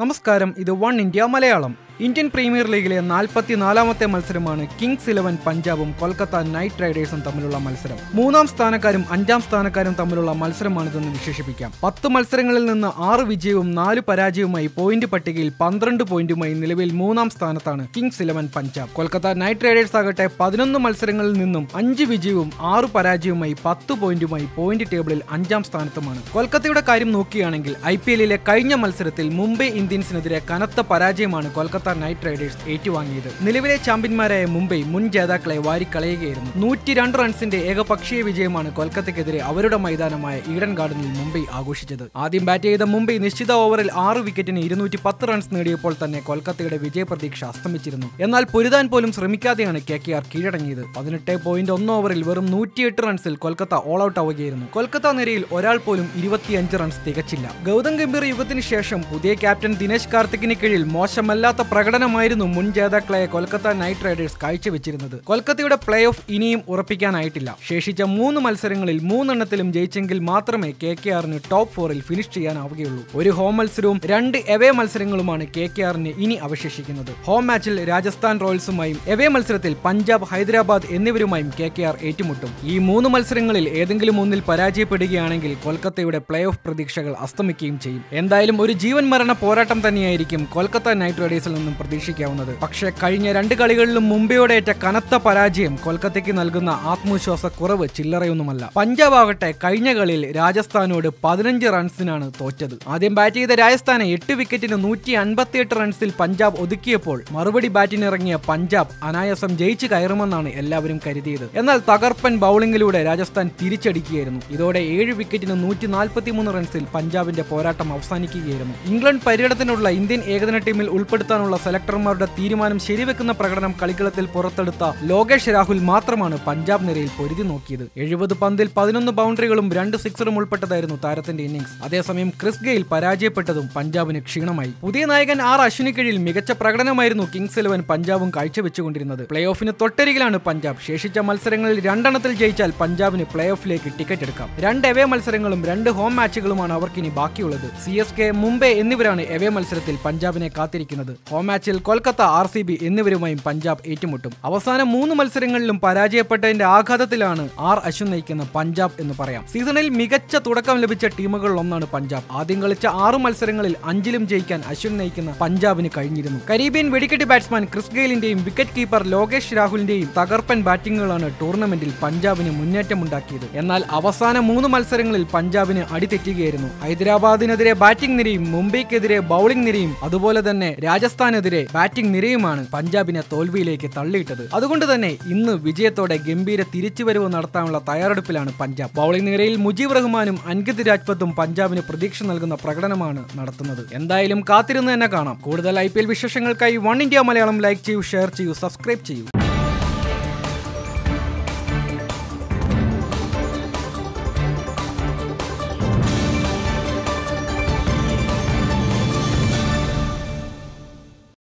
നമസ്കാരം ഇത് one India Malayalam. Indian premier ലീഗിലെ നാൽപ്പത്തിനാലാമത്തെ മത്സരമാണ് കിങ്സ് ഇലവൻ പഞ്ചാബും കൊൽക്കത്ത നൈറ്റ് റൈഡേഴ്സും തമ്മിലുള്ള മത്സരം. മൂന്നാം സ്ഥാനക്കാരും അഞ്ചാം സ്ഥാനക്കാരും തമ്മിലുള്ള മത്സരമാണിതെന്ന് വിശേഷിപ്പിക്കാം. പത്ത് മത്സരങ്ങളിൽ നിന്ന് ആറ് വിജയവും നാല് പരാജയവുമായി പോയിന്റ് പട്ടികയിൽ പന്ത്രണ്ട് പോയിന്റുമായി നിലവിൽ മൂന്നാം സ്ഥാനത്താണ് Kings eleven Punjab. Kolkata knight riders ആകട്ടെ പതിനൊന്ന് മത്സരങ്ങളിൽ നിന്നും അഞ്ച് വിജയവും ആറ് പരാജയവുമായി പത്ത് പോയിന്റുമായി പോയിന്റ് ടേബിളിൽ അഞ്ചാം സ്ഥാനത്തുമാണ്. കൊൽക്കത്തയുടെ കാര്യം നോക്കുകയാണെങ്കിൽ ഐ കഴിഞ്ഞ മത്സരത്തിൽ മുംബൈ ഇന്ത്യൻസിനെതിരെ കനത്ത പരാജയമാണ് കൊൽക്കത്ത നൈറ്റ് റൈഡേഴ്സ് ഏറ്റുവാങ്ങിയത്. നിലവിലെ ചാമ്പ്യന്മാരായ മുംബൈ മുൻ ജേതാക്കളെ വാരിക്കളയുകയായിരുന്നു. നൂറ്റി രണ്ട് റൺസിന്റെ ഏകപക്ഷീയ വിജയമാണ് കൊൽക്കത്തക്കെതിരെ അവരുടെ മൈതാനമായ ഈഡൻ ഗാർഡനിൽ മുംബൈ ആഘോഷിച്ചത്. ആദ്യം ബാറ്റ് ചെയ്ത മുംബൈ നിശ്ചിത ഓവറിൽ ആറ് വിക്കറ്റിന് ഇരുന്നൂറ്റി പത്ത് റൺസ് നേടിയപ്പോൾ തന്നെ കൊൽക്കത്തയുടെ വിജയപ്രതീക്ഷ അസ്തമിച്ചിരുന്നു. എന്നാൽ പൊരുതാൻ പോലും ശ്രമിക്കാതെയാണ് കെ കെ ആർ കീഴടങ്ങിയത്. പതിനെട്ട് പോയിന്റ് ഒന്ന് ഓവറിൽ വെറും നൂറ്റിയെട്ട് റൺസിൽ കൊൽക്കത്ത ഓൾ ഔട്ട് ആവുകയായിരുന്നു. കൊൽക്കത്ത നിരയിൽ ഒരാൾ പോലും ഇരുപത്തിയഞ്ച് റൺസ് തികച്ചില്ല. ഗൗതം ഗംഭീർ യുഗത്തിന് ശേഷം പുതിയ ക്യാപ്റ്റൻ ദിനേശ് കാർത്തിക്കിന് കീഴിൽ മോശമല്ലാത്ത പ്രകടനമായിരുന്നു മുൻ ജേതാക്കളായ കൊൽക്കത്ത നൈറ്റ് റൈഡേഴ്സ് കാഴ്ചവെച്ചിരുന്നത്. കൊൽക്കത്തയുടെ പ്ലേ ഓഫ് ഇനിയും ഉറപ്പിക്കാനായിട്ടില്ല. ശേഷിച്ച മൂന്ന് മത്സരങ്ങളിൽ മൂന്നെണ്ണത്തിലും ജയിച്ചെങ്കിൽ മാത്രമേ കെ കെ ആറിന് ടോപ്പ് ഫോറിൽ ഫിനിഷ് ചെയ്യാനാവുകയുള്ളൂ. ഒരു ഹോം മത്സരവും രണ്ട് എവേ മത്സരങ്ങളുമാണ് കെ കെ ആറിന് ഇനി അവശേഷിക്കുന്നത്. ഹോം മാച്ചിൽ രാജസ്ഥാൻ റോയൽസുമായും എവേ മത്സരത്തിൽ പഞ്ചാബ് ഹൈദരാബാദ് എന്നിവരുമായും കെ കെ ആർ ഏറ്റുമുട്ടും. ഈ മൂന്ന് മത്സരങ്ങളിൽ ഏതെങ്കിലും ഒന്നിൽ പരാജയപ്പെടുകയാണെങ്കിൽ കൊൽക്കത്തയുടെ പ്ലേ ഓഫ് പ്രതീക്ഷകൾ അസ്തമിക്കുകയും ചെയ്യും. എന്തായാലും ഒരു ജീവൻ മരണ പോരാട്ടം തന്നെയായിരിക്കും കൊൽക്കത്ത നൈറ്റ് റൈഡേഴ്സിൽ നിന്നും പ്രതീക്ഷിക്കാവുന്നത്. പക്ഷേ കഴിഞ്ഞ രണ്ട് കളികളിലും മുംബൈയോടേറ്റ കനത്ത പരാജയം കൊൽക്കത്തയ്ക്ക് നൽകുന്ന ആത്മവിശ്വാസ കുറവ് ചില്ലറയൊന്നുമല്ല. പഞ്ചാബ് ആകട്ടെ കഴിഞ്ഞ കളിയിൽ രാജസ്ഥാനോട് പതിനഞ്ച് റൺസിനാണ് തോറ്റത്. ആദ്യം ബാറ്റ് ചെയ്ത രാജസ്ഥാനെ എട്ട് വിക്കറ്റിന് നൂറ്റി അൻപത്തിയെട്ട് റൺസിൽ പഞ്ചാബ് ഒതുക്കിയപ്പോൾ മറുപടി ബാറ്റിനിറങ്ങിയ പഞ്ചാബ് അനായാസം ജയിച്ചു കയറുമെന്നാണ് എല്ലാവരും കരുതിയത്. എന്നാൽ തകർപ്പൻ ബൗളിംഗിലൂടെ രാജസ്ഥാൻ തിരിച്ചടിക്കുകയായിരുന്നു. ഇതോടെ ഏഴ് വിക്കറ്റിന് നൂറ്റി നാൽപ്പത്തിമൂന്ന് റൺസിൽ പഞ്ചാബിന്റെ പോരാട്ടം അവസാനിക്കുകയായിരുന്നു. ഇംഗ്ലണ്ട് പര്യടനത്തിനുള്ള ഇന്ത്യൻ ഏകദിന ടീമിൽ ഉൾപ്പെടുത്താനുള്ള സെലക്ടർമാരുടെ തീരുമാനം ശരിവെക്കുന്ന പ്രകടനം കളിക്കളത്തിൽ പുറത്തെടുത്ത ലോകേഷ് രാഹുൽ മാത്രമാണ് പഞ്ചാബ് നിരയിൽ പൊരുതി നോക്കിയത്. എഴുപത് പന്തിൽ പതിനൊന്ന് ബൗണ്ടറികളും രണ്ട് സിക്സറും ഉൾപ്പെട്ടതായിരുന്നു താരത്തിന്റെ ഇന്നിംഗ്സ്. അതേസമയം ക്രിസ് ഗെയിൽ പരാജയപ്പെട്ടതും പഞ്ചാബിന് ക്ഷീണമായി. പുതിയ നായകൻ ആർ അശ്വിന് കീഴിൽ മികച്ച പ്രകടനമായിരുന്നു കിങ്സ് ഇലവൻ പഞ്ചാബും കാഴ്ചവെച്ചുകൊണ്ടിരുന്നത്. പ്ലേ ഓഫിന് തൊട്ടരികിലാണ് പഞ്ചാബ്. ശേഷിച്ച മത്സരങ്ങളിൽ രണ്ടെണ്ണത്തിൽ ജയിച്ചാൽ പഞ്ചാബിന് പ്ലേ ഓഫിലേക്ക് ടിക്കറ്റ് എടുക്കാം. രണ്ട് എവേ മത്സരങ്ങളും രണ്ട് ഹോം മാച്ചുകളുമാണ് അവർക്കിനി ബാക്കിയുള്ളത്. സി എസ് കെ മുംബൈ എന്നിവരാണ് എവേ മത്സരത്തിൽ പഞ്ചാബിനെ കാത്തിരിക്കുന്നത്. ഹോം മാച്ചിൽ കൊൽക്കത്ത ആർ സി ബി എന്നിവരുമായും പഞ്ചാബ് ഏറ്റുമുട്ടും. അവസാന മൂന്ന് മത്സരങ്ങളിലും പരാജയപ്പെട്ടതിന്റെ ആഘാതത്തിലാണ് ആർ അശ്വിൻ നയിക്കുന്ന പഞ്ചാബ് എന്ന് പറയാം. സീസണിൽ മികച്ച തുടക്കം ലഭിച്ച ടീമുകളിൽ ഒന്നാണ് പഞ്ചാബ്. ആദ്യം കളിച്ച ആറ് മത്സരങ്ങളിൽ അഞ്ചിലും ജയിക്കാൻ അശ്വിൻ നയിക്കുന്ന പഞ്ചാബിന് കഴിഞ്ഞിരുന്നു. കരീബിയൻ വെടിക്കെട്ട് ബാറ്റ്സ്മാൻ ക്രിസ് ഗെയിലിന്റെയും വിക്കറ്റ് കീപ്പർ ലോകേഷ് രാഹുലിന്റെയും തകർപ്പൻ ബാറ്റിംഗുകളാണ് ടൂർണമെന്റിൽ പഞ്ചാബിന് മുന്നേറ്റമുണ്ടാക്കിയത്. എന്നാൽ അവസാന മൂന്ന് മത്സരങ്ങളിൽ പഞ്ചാബിന് അടിതെറ്റുകയായിരുന്നു. ഹൈദരാബാദിനെതിരെ ബാറ്റിംഗ് നിരയും മുംബൈക്കെതിരെ ബൌളിംഗ് നിരയും അതുപോലെ തന്നെ രാജസ്ഥാനെതിരെ ബാറ്റിംഗ് നിരയുമാണ് പഞ്ചാബിനെ തോൽവിയിലേക്ക് തള്ളിയിട്ടത്. അതുകൊണ്ട് തന്നെ ഇന്ന് വിജയത്തോടെ ഗംഭീര തിരിച്ചുവരവ് നടത്താനുള്ള തയ്യാറെടുപ്പിലാണ് പഞ്ചാബ്. ബൌളിംഗ് നിരയിൽ മുജീബ് റഹ്മാനും അൻകിത് രാജ്പത്തും പഞ്ചാബിന് പ്രതീക്ഷ നൽകുന്ന പ്രകടനമാണ് നടത്തുന്നത്. എന്തായാലും കാത്തിരുന്ന് തന്നെ കാണാം. കൂടുതൽ ഐ വിശേഷങ്ങൾക്കായി വൺ ഇന്ത്യ മലയാളം ലൈക്ക് ചെയ്യൂ ഷെയർ ചെയ്യൂ സബ്സ്ക്രൈബ് ചെയ്യൂ.